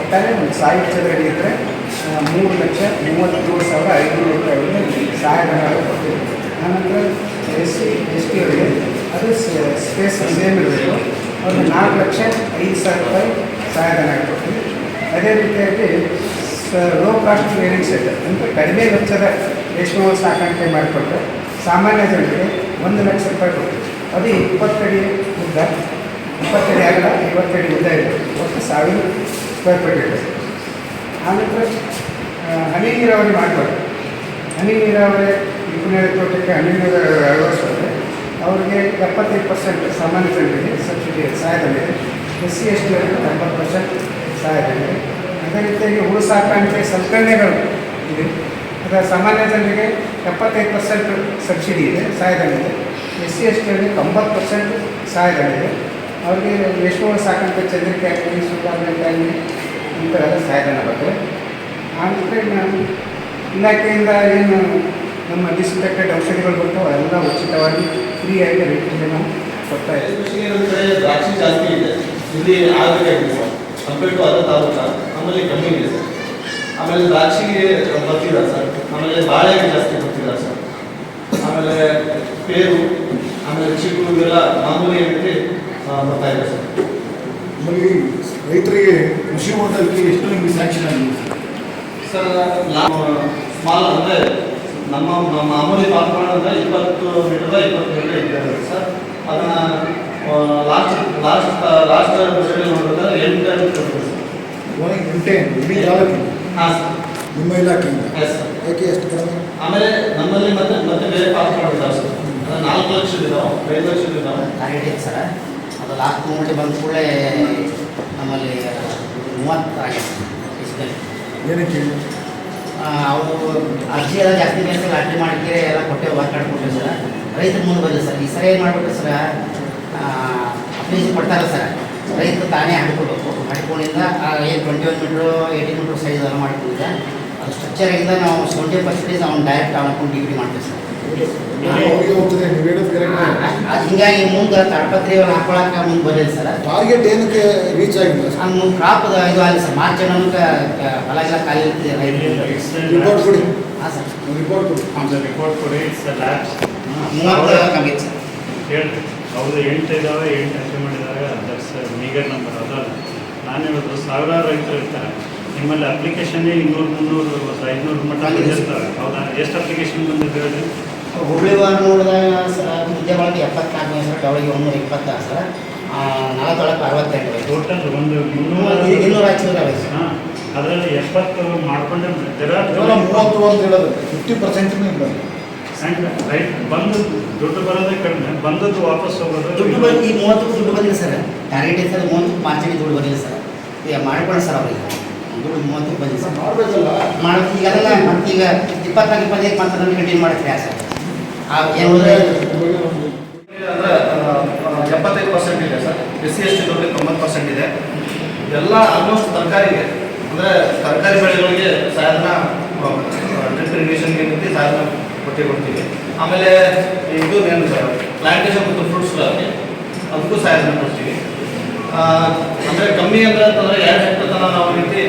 ಒಟ್ಟಾರೆ ಒಂದು ಸಾವಿರ ಚದರಡಿ ಇದ್ದರೆ ಮೂರು ಲಕ್ಷ ಮೂವತ್ತೇಳು ಸಾವಿರ ಐದುನೂರು ಅವರಿಗೆ ಸಹಾಯಧನ ಕೊಡ್ತೀವಿ. ಆನಂತರ ಎಸ್ ಸಿ, ಎಸ್ ಟಿ ಅವರಿಗೆ ಅದು ಸ್ಪೇಸ್ ಸೇಮ್ ಇರಬೇಕು ಅವ್ರಿಗೆ ನಾಲ್ಕು ಲಕ್ಷ ಐದು ಸಾವಿರ ರೂಪಾಯಿ ಸಹಾಯಧನ ಕೊಡ್ತೀವಿ. ಅದೇ ರೀತಿಯಾಗಿ ಲೋ ಕಾಸ್ಟ್ ಟ್ರೇನಿಂಗ್ ಸೆಂಟರ್ ಅಂದರೆ ಕಡಿಮೆ ವೆಚ್ಚದ ರೇಷ್ಮೆ ಸಾಕಾಣಿಕೆ ಮಾಡಿಕೊಟ್ರೆ ಸಾಮಾನ್ಯ ಜನರಿಗೆ ಒಂದು ಲಕ್ಷ ರೂಪಾಯಿ ಕೊಡ್ತೀವಿ. ಅದು ಇಪ್ಪತ್ತಡಿ ಉದ್ದ ಇಪ್ಪತ್ತಡಿ ಆಗಲ್ಲ ಐವತ್ತಡಿ ಉದ್ದ ಇದೆ. ಒಟ್ಟು ಸಾವಿರ ಸ್ಕ್ವೇರ್ ಫೀಟ್ ಇದೆ. ಆನಂತರ ಹನಿ ನೀರಾವರಿ ಮಾಡಬಾರ್ದು ಹನಿ ನೀರಾವರಿ ಇಬ್ಬನೇ ತೋಟಕ್ಕೆ ಹನಿ ನೀರಾವರಿ ಅಳವಡಿಸಿದ್ರೆ ಅವ್ರಿಗೆ ಎಪ್ಪತ್ತೈದು ಪರ್ಸೆಂಟ್ ಸಾಮಾನ್ಯ ಜನರಿಗೆ ಸಬ್ಸಿಡಿ ಸಹಾಯಧನ ಇದೆ. ಎಸ್ ಸಿ ಎಸ್ ಟಿ ಅವರಿಗೆ ಎಂಬತ್ತು ಪರ್ಸೆಂಟ್ ಸಹಾಯಧನ ಇದೆ. ಅದೇ ರೀತಿಯಾಗಿ ಹುಳು ಸಾಕಾಣಿಕೆ ಸಲಕರಣೆಗಳು ಇದೆ. ಅದರ ಸಾಮಾನ್ಯ ಜನರಿಗೆ ಎಪ್ಪತ್ತೈದು ಪರ್ಸೆಂಟ್ ಸಬ್ಸಿಡಿ ಇದೆ ಸಹಾಯಧನ ಇದೆ. ಎಸ್ ಸಿ ಎಸ್ ಟಿಯಲ್ಲಿ ತೊಂಬತ್ತು ಪರ್ಸೆಂಟ್ ಸಹಾಯಧನ ಇದೆ. ಅವರಿಗೆ ಎಷ್ಟು ಸಾಕಾಣಿಕೆ ಚಂದ್ರಿಕೆ ಆಗಲಿ, ಸುಧಾರಣೆ ಆಗಲಿ ಇಂಥವೆಲ್ಲ ಸಹಾಯಧನ ಬರ್ತದೆ. ಆಮೇಲೆ ನಾನು ಇಲಾಖೆಯಿಂದ ಏನು ನಮ್ಮ ಡಿಸ್ಇನ್ಫೆಕ್ಟೆಡ್ ಔಷಧಿಗಳು ಬರ್ತಾವೆ ಎಲ್ಲ ಉಚಿತವಾಗಿ ಫ್ರೀಯಾಗಿ ರೈತರಿಗೆ ನಾವು ಕೊಡ್ತಾ ಇದ್ದೀವಿ. ದ್ರಾಕ್ಷಿ ಜಾಸ್ತಿ ಇದೆ. ಇಲ್ಲಿ ಆಗಬೇಕಾಗಿದೆ ಸರ್ ಕಂಪೇರ್ ಟು ತಾಲೂಕ ನಮ್ಮಲ್ಲಿ ಕಮ್ಮಿ ಇದೆ ಸರ್. ಆಮೇಲೆ ದ್ರಾಕ್ಷಿಗೆ ಬರ್ತಿದ್ದಾರೆ ಸರ್? ಆಮೇಲೆ ಬಾಳೆಗೆ ಜಾಸ್ತಿ ಬರ್ತಿದ್ದಾರೆ ಸರ್? ಆಮೇಲೆ ಪೇರು ಆಮೇಲೆ ಚಿಕ್ಕು ಇವೆಲ್ಲ ಮಾಮೂಲಿ ಏನಕ್ಕೆ ಬರ್ತಾ ಇದೆ ಸರ್. ನಮಗೆ ರೈತರಿಗೆ ಕೃಷಿ ಮಾಡೋದಕ್ಕೆ ಎಷ್ಟು ನಿಮಗೆ ಸ್ಯಾಂಕ್ಷನ್ ಆಗಿದೆ ಸರ್? ಸ್ಮಾಲ್ ಅಂದರೆ ನಮ್ಮ ಮಾಮೂಲಿ ಪಾತ್ರೆ ಅಂದರೆ ಇಪ್ಪತ್ತು ಮೀಟರ್ ಇಪ್ಪತ್ತು ಮೀಟರ್ ಇದ್ದಾರೆ ಸರ್. ಅದನ್ನು ಲಾಸ್ಟ್ ಲಾಸ್ಟ್ ಲಾಸ್ಟ್ ನೋಡಿದ್ರೆ ಎಂಟು ಸರ್. ಒಳಗೆ ಗಂಟೆ ಇಡೀ ತಾಲೂಕಿಗೆ ಹಾಂ ಸರ್ ನಿಮ್ಮ ಇಲಾಖೆಯಿಂದ? ಎಸ್ ಸರ್ ಯಾಕೆ ಎಷ್ಟು ಕಡಿಮೆ? ಆಮೇಲೆ ನಮ್ಮಲ್ಲಿ ಮತ್ತೆ ಮತ್ತೆ ಬೇರೆ ಪಾಸ್ ಮಾಡಿದ್ದಾರೆ ಸರ್ ಅದು ನಾಲ್ಕು ಲಕ್ಷದಿದ್ದಾವೆ ಐದು ಲಕ್ಷದಿದ್ದಾವೆ ಟಾರ್ಗೆಟ್ ಇತ್ತು ಸರ್ ಅದು ಲಾಸ್ಟ್ ಮೂಮೆಂಟಿಗೆ ಬಂದ ಕೂಡಲೇ ನಮ್ಮಲ್ಲಿ ಮೂವತ್ತು ಆಗಿದೆ ಏನಕ್ಕೆ ಅವರು ಅರ್ಜಿ ಎಲ್ಲ ಜಾಸ್ತಿ ಮೇಲೆ ಅರ್ಜಿ ಮಾಡಿದ್ರೆ ಎಲ್ಲ ಕೊಟ್ಟೆ ವರ್ಕ್ ಕೊಟ್ಟೆ ಸರ್ ರೈತರು ಮುಂದೆ ಬಂದಿಲ್ಲ ಸರ್ ಈ ಸರಿ ಏನು ಮಾಡ್ಬಿಟ್ರೆ ಸರ್ ಅಪ್ಲಿಕೇಶನ್ ಕೊಡ್ತಾರೆ ಸರ್ ರೈತರು ತಾನೇ ಹಾಡ್ಕೊಳ್ಬೇಕು ಹಾಡ್ಕೊಂಡಿಂದ ಏನು twenty one metre eighty metre size ಎಲ್ಲ ಮಾಡಿಕೊಂಡಿದ್ದೆ ಅದು ಸ್ಟ್ರಕ್ಚರಿಂದ ನಾವು ಸೆವೆಂಟಿ ಪರ್ಸೆಂಟೇಜ್ ಅವ್ನು ಡೈರೆಕ್ಟ್ ಅನ್ಕೊಂಡು ಡಿಗ್ರಿ ಮಾಡ್ತೀವಿ ಸರ್. ಅದು ಹಿಂಗಾಗಿ ಮುಂದೆ ತಡಪತ್ರಿ ಹಾಕೊಳಕ್ಕೆ ಮುಂದೆ ಬರಲಿಲ್ಲ ಸರ್. ಟಾರ್ಗೆಟ್ ಏನಕ್ಕೆ ರೀಚ್ ಆಗಿಲ್ಲ ಹಂಗೆ ಕ್ರಾಪ್ ಇದು ಆಗಲಿ ಸರ್. ಮಾರ್ಚ್ ಅನ್ನೋಕೆ ಹೊಲ ಎಲ್ಲ ಖಾಲಿ ಇರ್ತದೆ ರಿಪೋರ್ಟ್ ಕೊಡಿ. ಹಾಂ ಸರ್. ರಿಪೋರ್ಟ್ ಕೊಡಿ. ಒಂದು ರಿಪೋರ್ಟ್ ಕೊಡಿ ಮೂವತ್ತು ಕಮ್ಮಿ ಸರ್. ಹೇಳ್ತೀವಿ ಅವ್ರು ಎಂಟು ಇದ್ದಾವೆ ಎಂಟು ಮೀಗರ್ ನಂಬರ್ ಅದಲ್ಲ ನಾನು ಹೇಳೋದು ಸಾವಿರಾರು ರೈತರು ಇರ್ತಾರೆ. ನಿಮ್ಮಲ್ಲಿ ಅಪ್ಲಿಕೇಶನ್ನೇ ಇನ್ನೂರು ಮುನ್ನೂರು ಐದುನೂರು ಮಟ್ಟ ಇರ್ತಾರೆ ಹೌದಾ. ಎಷ್ಟು ಅಪ್ಲಿಕೇಶನ್ ಬಂದಿದ್ದು ಹೇಳಿ? ಹುಬ್ಳಿ ವಾರ ನೋಡಿದಾಗ ಸರ್ ವಿದ್ಯಾವಳಗೆ ಎಪ್ಪತ್ನಾಲ್ಕು ಸರ್ ಅವಳಿಗೆ ಒಂದೂರ ಇಪ್ಪತ್ತಾರು ಸರ್. ನಲವತ್ತೊಳಕ್ಕೆ ಅರವತ್ತೆಂಟು ಟೋಟಲ್ ಒಂದು ಮುನ್ನೂರು ಇನ್ನೂರ ಸರ್. ಹಾಂ. ಅದರಲ್ಲಿ ಎಪ್ಪತ್ತು ಮಾಡ್ಕೊಂಡ್ರೆ ಮೂವತ್ತು ಅಂತ ಹೇಳೋದು. ಫಿಫ್ಟಿ ಪರ್ಸೆಂಟ್ ಇಲ್ಲ. ರೈಟ್ ಬಂದು ದುಡ್ಡು ಬರೋದೇ ಕಡಿಮೆ. ಬಂದದ್ದು ವಾಪಸ್ ಹೋಗೋದು ದುಡ್ಡು ಬಂದು ಈ ಮೂವತ್ತಕ್ಕೂ ದುಡ್ಡು ಬಂದಿಲ್ಲ ಸರ್. ಟಾರ್ಗೆಟ್ ಸರ್ ಮೂವತ್ತು ಮಾರ್ಚಿಗೆ ದುಡ್ಡು ಬಂದಿಲ್ಲ ಸರ್. ಈಗ ಮಾಡ್ಕೊಳ್ಳಿ ಸರ್ ಅವರಿಗೆ. ದುಡ್ಡು ಮೂವತ್ತಕ್ಕೆ ಬಂದಿಲ್ಲ ಸರ್. ಮಾಡಬೇಕಲ್ಲ. ಮಾಡೋದು ಈಗೆಲ್ಲ ಮತ್ತೀಗ ಇಪ್ಪತ್ನಾಲ್ಕು ಇಪ್ಪತ್ತೈದು ಮತ್ತೆ ಅದನ್ನು ಕಂಟಿನ್ಯೂ ಮಾಡಕ್ಕೆ ಸರ್. ಆ ಏನು ಅಂದರೆ ಎಪ್ಪತ್ತೈದು ಪರ್ಸೆಂಟ್ ಇದೆ sir. S C S T ದೊಡ್ಡ ತೊಂಬತ್ತು ಪರ್ಸೆಂಟ್ ಇದೆ. ಎಲ್ಲ ಆಲ್ಮೋಸ್ಟ್ ತರಕಾರಿಗೆ ಅಂದರೆ ತರಕಾರಿ ಬೆಳೆಗಳಿಗೆ ಸಾಧಾರಣ ಡ್ರಿಪ್ ಇರಿಗೇಷನ್ಗೆ ಏನೈತಿ ಸಾಧನ ಕೊಟ್ಟೆ ಕೊಡ್ತೀವಿ. ಆಮೇಲೆ ಇದು ಏನು ಸರ್ ಪ್ಲಾಂಟೇಶನ್ ಮತ್ತು ಫ್ರೂಟ್ಸ್ಗಳಲ್ಲಿ ಅದಕ್ಕೂ ಸಹಾಯ ಕೊಡ್ತೀವಿ ಅಂದರೆ ಕಮ್ಮಿ ಅಂದ್ರೆ ಅಂತಂದರೆ ಎರಡು ಹೆಕ್ಟರ್ ತನಕ ನಾವು ರೀತಿ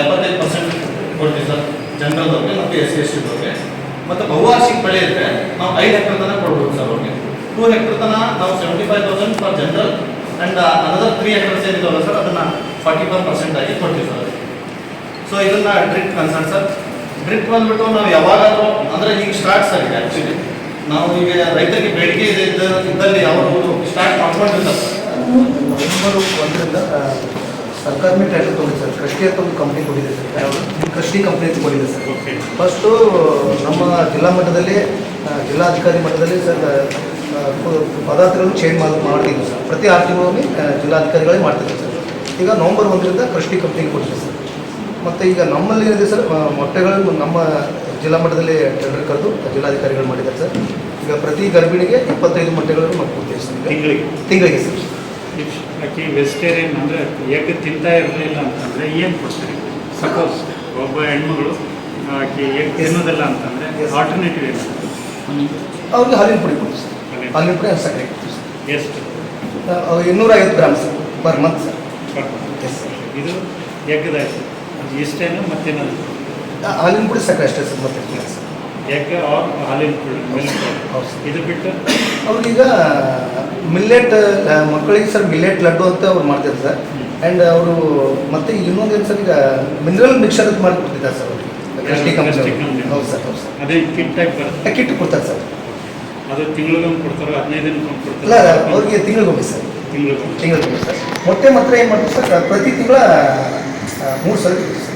ಎಪ್ಪತ್ತೈದು ಪರ್ಸೆಂಟ್ ಕೊಡ್ತೀವಿ ಸರ್ ಜನರಲ್ದವ್ರಿಗೆ ಮತ್ತು ಎಸ್ ಸಿ ಎಸ್ ಟಿದವ್ರಿಗೆ ಮತ್ತು ಬಹುವಾರ್ಷಿಕ ಬೆಳೆ ಇದ್ದರೆ ನಾವು ಐದು ಹೆಕ್ಟರ್ ತನಕ ಕೊಡ್ಬೋದು ಸರ್ ಅವ್ರಿಗೆ. ಟೂ ಹೆಕ್ಟರ್ ತನಕ ನಾವು seventy five thousand for general and another three hectares ಏನಿದಾವಲ್ಲ sir, ಅದನ್ನು ಫಾರ್ಟಿ ಫೈವ್ ಪರ್ಸೆಂಟ್ ಆಗಿ ಕೊಡ್ತೀವಿ ಸರ್. ಸೊ ಇದನ್ನು ಡ್ರಿಕ್ ಕನ್ಸರ್ನ್ ಸರ್. ಡ್ರಿಪ್ ಬಂದ್ಬಿಟ್ಟು ನಾವು ಯಾವಾಗಾದ್ರೂ ಅಂದರೆ ಈಗ ಸ್ಟಾರ್ಟ್ ಆಗಿದೆ ಆಕ್ಚುಲಿ ಆ್ಯಕ್ಚುಲಿ ನಾವು ಈಗ ರೈತರಿಗೆ ಬೇಡಿಕೆ ಇದೆ ಇದ್ದ- ಇದ್ದಲ್ಲಿ ಅವರು ಸ್ಟಾರ್ಟ್ ಮಾಡ್ಕೊಂಡಿರ್ತಾರೆ ನವೆಂಬರ್ ಒಂದರಿಂದ ಸರ್ಕಾರಿ ಟೈಟಲ್ ತೊಗೊಂಡಿದೆ ಸರ್. ಕೃಷಿ ಅಂತ ಒಂದು ಕಂಪ್ನಿ ಕೊಟ್ಟಿದೆ ಸರ್. ಕೃಷಿ ಕಂಪ್ನಿ ಅಂತ ಕೊಟ್ಟಿದೆ ಸರ್. ಫಸ್ಟು ನಮ್ಮ ಜಿಲ್ಲಾ ಮಟ್ಟದಲ್ಲಿ ಜಿಲ್ಲಾಧಿಕಾರಿ ಮಟ್ಟದಲ್ಲಿ ಸರ್ ಪದಾರ್ಥಗಳನ್ನು ಚೇಂಜ್ ಮಾಡಿ ಮಾಡ್ತಿದ್ವಿ ಸರ್. ಪ್ರತಿ ಆರು ತಿಂಗಳಲ್ಲಿ ಜಿಲ್ಲಾಧಿಕಾರಿಗಳೇ ಮಾಡ್ತಿದ್ದೀವಿ ಸರ್. ಈಗ ನವಂಬರ್ ಒಂದರಿಂದ ಕೃಷಿ ಕಂಪ್ನಿಗೆ ಕೊಟ್ಟಿದೆ ಸರ್. ಮತ್ತು ಈಗ ನಮ್ಮಲ್ಲಿ ಏನಿದೆ ಸರ್ ಮೊಟ್ಟೆಗಳು ಮೊಟ್ಟೆಗಳನ್ನು ನಮ್ಮ ಜಿಲ್ಲಾ ಮಟ್ಟದಲ್ಲಿ ಟೆಂಡರ್ ಕರೆದು ಜಿಲ್ಲಾಧಿಕಾರಿಗಳು ಮಾಡಿದ್ದಾರೆ ಸರ್. ಈಗ ಪ್ರತಿ ಗರ್ಭಿಣಿಗೆ ಇಪ್ಪತ್ತೈದು ಮೊಟ್ಟೆಗಳನ್ನು ನಾವು ಕೊಡ್ತೀವಿ ಸರ್ ಈಗ ತಿಂಗಳಿಗೆ? ತಿಂಗಳಿಗೆ ಸರ್. ಅಕ್ಕಿ ಆಕೆ ವೆಜಿಟೇರಿಯನ್ ಅಂದರೆ ಎಗ್ ತಿಂತಾ ಇರಲಿಲ್ಲ ಅಂತಂದರೆ ಏನು ಕೊಡ್ತೀರಿ? ಸಪೋಸ್ ಒಬ್ಬ ಹೆಣ್ಮಗಳು ಆಕೆ ಎಗ್ ತಿನ್ನೋದಿಲ್ಲ ಅಂತಂದರೆ. ಆಲ್ಟರ್ನೇಟಿವ್ ಏನು? ಅವ್ರಿಗೆ ಹಾಲಿನ ಪುಡಿ ಕೊಡ್ತೀವಿ ಸರ್. ಹಾಲಿನ ಪುಡಿ ಸಕ್ಕರೆ ಕೊಡ್ತೀವಿ ಸರ್. ಎಷ್ಟು? ಇನ್ನೂರೈವತ್ತು ಇನ್ನೂರ ಐವತ್ತು gram sir per month sir. Yes sir ಇದು ಎಗ್ದಾಯ್ತು ಇಷ್ಟೇನು ಮತ್ತೇನಾದ್ರು ಹಾಲಿನ ಪುಡಿ ಸಾಕು ಅಷ್ಟೇ ಸರ್ ಮತ್ತೆ ಇಲ್ಲ ಸರ್. ಎಗ್ ಆರ್ ಹಾಲಿನ ಪುಡಿ ಮಿಲ್ಕ್ ಇದು ಬಿಟ್ಟು? ಅವ್ರಿಗೀಗ ಮಿಲ್ಲೆಟ್ ಮಕ್ಕಳಿಗೆ ಸರ್ ಮಿಲ್ಲೆಟ್ ಲಡ್ಡು ಅಂತ ಅವ್ರು ಮಾಡ್ತಿದ್ದಾರೆ ಸರ್. ಆ್ಯಂಡ್ ಅವರು ಮತ್ತೆ ಇನ್ನೊಂದು ಏನು ಸರ್ ಈಗ ಮಿನರಲ್ ಮಿಕ್ಸರ್ ಅಂತ ಮಾಡಿ ಕೊಡ್ತಿದ್ದಾರೆ ಸರ್ ಅವ್ರಿಗೆ ಹೌದು ಸರ್ ಹೌದು ಸರ್. ಅದೇ ಕಿಟ್ ಟೈಪ್ ಬರುತ್ತೆ. ಕಿಟ್ ಕೊಡ್ತಾರೆ ಸರ್. ಅದು ತಿಂಗಳಿಗೊಂದು ಕೊಡ್ತಾರೆ ಹದಿನೈದು ದಿನಕ್ಕೊಂದು ಇಲ್ಲ ಕೊಡ್ತಾರೆ ಅವ್ರಿಗೆ ತಿಂಗಳಿಗೊಮ್ಮೆ ಸರ್. ತಿಂಗಳಿಗೊಮ್ಮೆ. ತಿಂಗಳಿಗೊಮ್ಮೆ ಸರ್. ಮೊಟ್ಟೆ ಮಾತ್ರ ಏನು ಮಾಡ್ತೀವಿ ಸರ್ ಪ್ರತಿ ತಿಂಗಳ ಮೂರು ಸಲ ಕೊಡ್ತೀವಿ ಸರ್.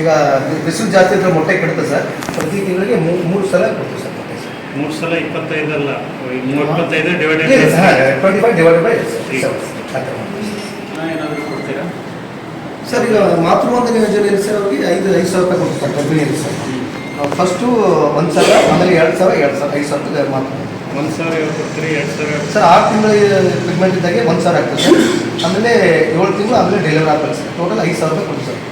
ಈಗ ಬಿಸಿಲು ಜಾಸ್ತಿ ಇದ್ರೆ ಮೊಟ್ಟೆ ಕೆಡುತ್ತೆ ಸರ್. ಪ್ರತಿ ತಿಂಗಳಿಗೆ ಮೂರು ಮೂರು ಸಲ ಕೊಡ್ತೀವಿ ಸರ್ ಮೊಟ್ಟೆ ಸರ್. ಮೂರು ಸಲ ಇಪ್ಪತ್ತೈದಲ್ಲ? ಮೂವತ್ತೈದು divided twenty five divided by seven ಏನಾದರೂ ಕೊಡ್ತೀರಾ? ಸರ್ ಈಗ ಮಾತೃವಂದನ ಯೋಜನೆಯಲ್ಲಿ ಸರ್ ಅವ್ರಿಗೆ ಐದು ಐದು ಸಾವಿರ ರೂಪಾಯಿ ಕೊಡ್ತಾರೆ ಕಂಪನಿಯಲ್ಲಿ ಸರ್. ಫಸ್ಟು ಒಂದು ಸಾವಿರ ಆಮೇಲೆ ಎರಡು ಸಾವಿರ ಎರಡು ಸಾವಿರ ಐದು ಸಾವಿರ ರೂಪಾಯಿ ಮಾತ್ರ. ಒಂದು ಸಾವಿರ ಕೊಡ್ತೀರಿ ಎರಡು ಸಾವಿರ ಸರ್ ಆರು ತಿಂಗಳ ಟ್ರೀಟ್ಮೆಂಟ್ ಇದ್ದಾಗೆ ಒಂದು ಸಾವಿರ ಆಗ್ತದೆ. ಸರ್ ಆಮೇಲೆ ಏಳು ತಿಂಗಳು ಆಮೇಲೆ ಡೆಲಿವರಿ ಆಗ್ತದೆ ಸರ್. ಟೋಟಲ್ ಐದು ಸಾವಿರ ರೂಪಾಯಿ ಕೊಡ್ತೀವಿ ಸರ್.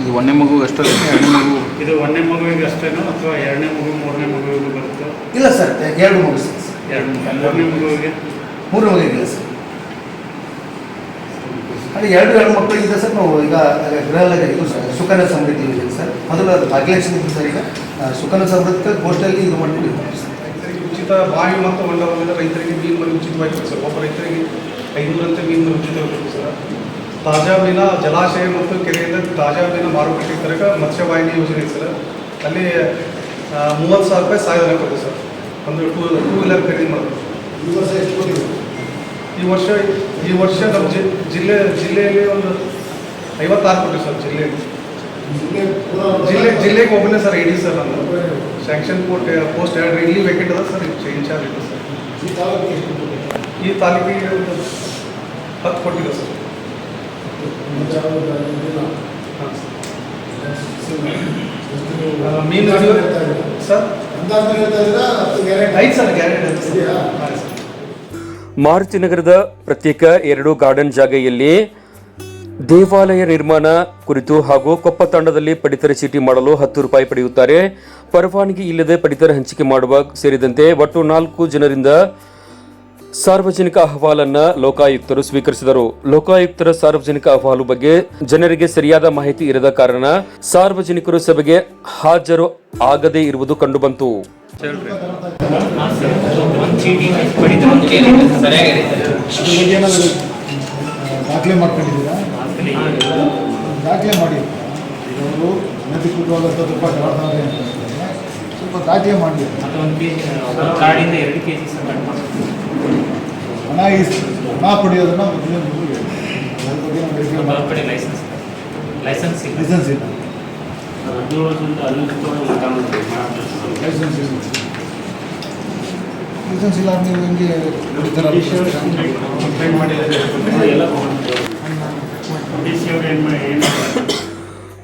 ಇದು ಒಂದನೇ ಮಗು ಅಷ್ಟೇ ಎರಡನೇ ಮಗು? ಇದು ಒಂದನೇ ಮಗುವಿಗೆ ಅಷ್ಟೇನೋ ಅಥವಾ ಎರಡನೇ ಮಗು ಮೂರನೇ ಮಗುವಿಗೂ ಬರುತ್ತೋ? ಇಲ್ಲ ಸರ್ ಎರಡು ಮಗು ಸರ್. ಎರಡು ಮೂರನೇ ಮಗುವಿಗೆ? ಮೂರು ಮಗುವಿಗಿಲ್ಲ ಸರ್. ಅದೇ ಎರಡು ಎರಡು ಮಕ್ಕಳಿಗಿದೆ ಸರ್ ನಾವು ಈಗ ಗೃಹ ಇದು ಸರ್ ಸುಕನ್ಯ ಸಮೃದ್ಧಿ ಯೋಜನೆ ಸರ್. ಮೊದಲು ಅದು ಭಾಗ್ಯಲಕ್ಷ್ಮಿ ಸರ್ ಈಗ ಸುಕನ್ಯ ಸಮೃದ್ಧಿ ಪೋಸ್ಟಲ್ಲಿ ಇದು ಮಾಡ್ಕೊಂಡು ಸರ್. ಉಚಿತ ಬಾವಿ ಮತ್ತು ಹೊಂಡವನ್ನೆಲ್ಲ ರೈತರಿಗೆ ಮೀನು ಮನೆ ಉಚಿತವಾಗಿ ಸರ್ ಒಬ್ಬ ರೈತರಿಗೆ ಐನೂರಂತೆ ಮೀನು ಮರಿ ಉಚಿತವಾಗಿ ಸರ್. ತಾಜಾ ಮೀನ ಜಲಾಶಯ ಮತ್ತು ಕೆರೆಯಿಂದ ತಾಜಾ ಮೀನ ಮಾರುಕಟ್ಟೆ ತನಕ ಮತ್ಸ್ಯವಾಹಿನಿ ಯೋಜನೆ ಸರ್. ಅಲ್ಲಿ ಮೂವತ್ತು ಸಾವಿರ ರೂಪಾಯಿ ಸಹಾಯಧನ ಕೊಡ್ತೀವಿ ಸರ್. ಒಂದು ಟೂ ಟೂ ವೀಲರ್ ಖರೀದಿ ಮಾಡ್ತೀವಿ ಈ ವರ್ಷ ಎಷ್ಟು ಈ ವರ್ಷ ಈ ವರ್ಷ ನಮ್ಮ ಜಿಲ್ಲೆ ಜಿಲ್ಲೆಯಲ್ಲಿ ಒಂದು ಐವತ್ತಾರು ಕೊಟ್ಟಿವಿ ಸರ್ ಜಿಲ್ಲೆಯಲ್ಲಿ. ಜಿಲ್ಲೆ ಜಿಲ್ಲೆ ಜಿಲ್ಲೆಗೆ ಒಬ್ಬನೇ ಸರ್ ಇಡಿ ಸರ್ ನಾನು. ಸ್ಯಾಂಕ್ಷನ್ ಪೋಸ್ಟ್ ಪೋಸ್ಟ್ ಎರಡು ಇಲ್ಲಿ ವೇಕೆಂಟ್ ಅದ ಸರ್ ಇನ್ಚಾರ್ಜ್ ಇದೆ ಸರ್. ಈ ತಾಲೂಕಿಗೆ ಒಂದು ಹತ್ತು ಕೊಟ್ಟಿದೆ ಸರ್. ಸರ್ ಮೀನು ಸರ್? ಅಂದಾಜು ಹೇಳ್ತಾ ಇದ್ದೀರಾ ಗ್ಯಾರಂಟಿ ಐದು ಸರ್ ಗ್ಯಾರಂಟಿ ಸರ್. ಮಾರುತಿ ನಗರದ ಪ್ರತ್ಯೇಕ ಎರಡು ಗಾರ್ಡನ್ ಜಾಗೆಯಲ್ಲಿ ದೇವಾಲಯ ನಿರ್ಮಾಣ ಕುರಿತು ಹಾಗೂ ಕೊಪ್ಪ ತಂಡದಲ್ಲಿ ಪಡಿತರ ಚೀಟಿ ಮಾಡಲು ಹತ್ತು ರೂಪಾಯಿ ಪಡೆಯುತ್ತಾರೆ. ಪರವಾನಗಿ ಇಲ್ಲದೆ ಪಡಿತರ ಹಂಚಿಕೆ ಮಾಡುವ ಸೇರಿದಂತೆ ಒಟ್ಟು ನಾಲ್ಕು ಜನರಿಂದ ಸಾರ್ವಜನಿಕ ಅಹವಾಲನ್ನು ಲೋಕಾಯುಕ್ತರು ಸ್ವೀಕರಿಸಿದರು. ಲೋಕಾಯುಕ್ತರ ಸಾರ್ವಜನಿಕ ಅಹವಾಲು ಬಗ್ಗೆ ಜನರಿಗೆ ಸರಿಯಾದ ಮಾಹಿತಿ ಇರದ ಕಾರಣ ಸಾರ್ವಜನಿಕರು ಸಭೆಗೆ ಹಾಜರು ಆಗದೇ ಇರುವುದು ಕಂಡುಬಂತು. ಸರಿಯಾಗಿದೆ. ದಾಖಲೆ ಮಾಡ್ಕೊಂಡಿದ್ದೀರಾ? ದಾಖಲೆ ಮಾಡಿ ಇವರು ಅನಧಿಕೃತವಾದಂಥ ತುಂಬ ಜವಾಬ್ದಾರಿ ಅಂತ. ಸ್ವಲ್ಪ ದಾಖಲೆ ಮಾಡಿ. ಕಾರ್ಡಿಂದ ಎರಡು ಕೆ ಜಿ ಸರ್ ಹಣ ಇಸ್ ಹಣ ಪಡೆಯೋದನ್ನು ಮೊದಲೇ ಮಾಡ್ತೀವಿ. ಲೈಸೆನ್ಸ್ ಲೈಸೆನ್ಸ್ ಇಲ್ಲ. ಲೈಸೆನ್ಸ್ ಇಲ್ಲ. ಲೈಸೆನ್ಸ್ ಇಲ್ಲ. ಲೈಸೆನ್ಸ್ ಇಲ್ಲ. ನೀವು ಹೆಂಗೆ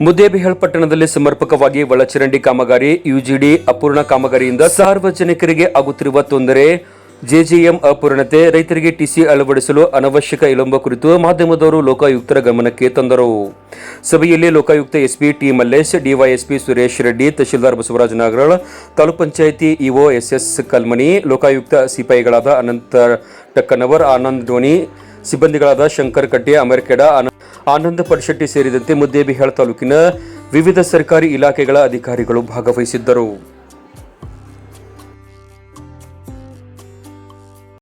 ಮುದ್ದೇಬಿಹಾಳ್ ಪಟ್ಟಣದಲ್ಲಿ ಸಮರ್ಪಕವಾಗಿ ಒಳಚರಂಡಿ ಕಾಮಗಾರಿ, ಯುಜಿಡಿ ಅಪೂರ್ಣ ಕಾಮಗಾರಿಯಿಂದ ಸಾರ್ವಜನಿಕರಿಗೆ ಆಗುತ್ತಿರುವ ತೊಂದರೆ, ಜೆಜೆಎಂ ಅಪೂರ್ಣತೆ, ರೈತರಿಗೆ ಟಿಸಿ ಅಳವಡಿಸಲು ಅನವಶ್ಯಕ ವಿಳಂಬ ಕುರಿತು ಮಾಧ್ಯಮದವರು ಲೋಕಾಯುಕ್ತರ ಗಮನಕ್ಕೆ ತಂದರು. ಸಭೆಯಲ್ಲಿ Lokayukta SP T Mallesh, DySP Suresh Reddy, tahsildar Basavaraj Nagaral, taluk panchayat EO SS Kalmani Lokayukta ಸಿಪಾಯಿಗಳಾದ ಅನಂತ ಟಕ್ಕನವರ್, ಆನಂದ್ ಧೋನಿ ಸಿಬ್ಬಂದಿಗಳಾದ ಶಂಕರ್ ಕಟ್ಟೆ, ಅಮರ್ಕೆಡ ಆನ- ಆನಂದ ಪಡಶೆಟ್ಟಿ ಸೇರಿದಂತೆ ಮುದ್ದೇಬಿಹಾಳ್ ತಾಲೂಕಿನ ವಿವಿಧ ಸರ್ಕಾರಿ ಇಲಾಖೆಗಳ ಅಧಿಕಾರಿಗಳು ಭಾಗವಹಿಸಿದ್ದರು.